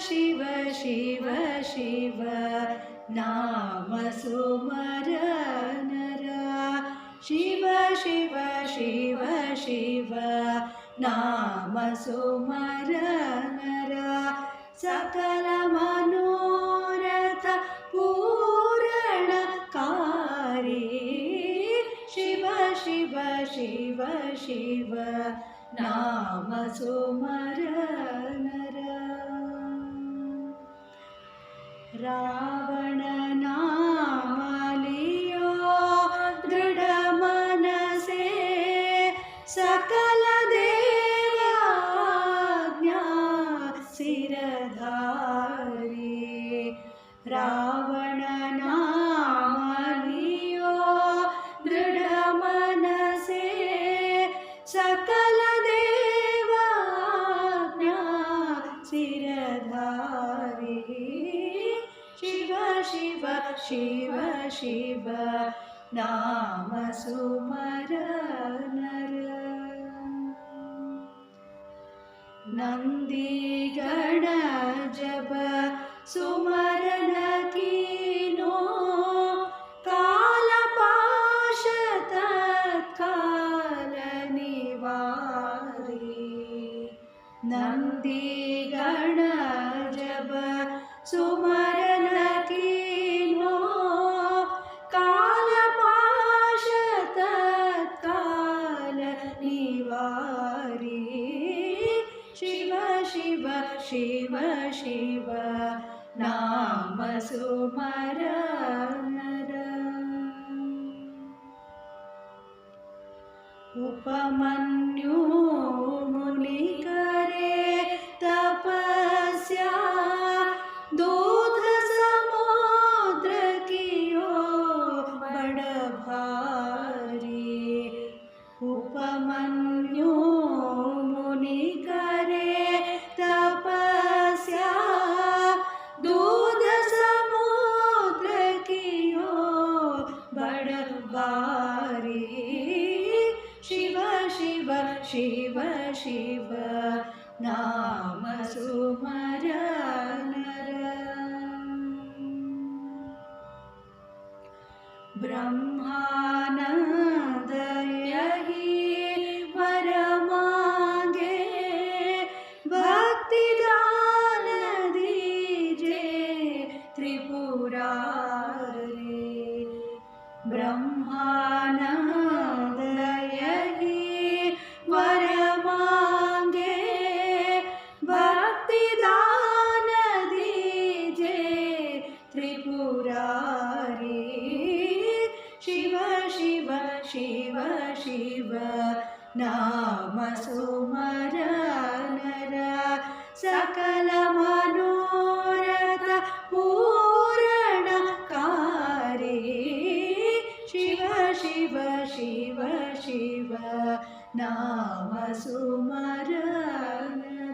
शिव शिव शिव नाम सुमर नरा शिव शिव शिव शिव नाम सुमर नरा सकल मनोरथ पूरणकारी शिव शिव शिव शिव नाम सुमर रावण नाम लियो दृढ़ मन से सका शिव शिव शिव नाम सुमर नर नन्दिगण जब सुमरन कीनो कालपाश तत्काल निवारी शिव शिव शिव नाम सुमर नर उपमन्यु शिव शिव नाम सुमर नर ब्रह्मानन्द यही वर मांगे भक्ति दान दीजे त्रिपुरारे। ब्रह्मानन्द त्रिपुरारी शिव शिव शिव शिव नाम सुमर नर सकल मनोरथ पूरणकारी शिव शिव शिव शिव नाम सुमर नर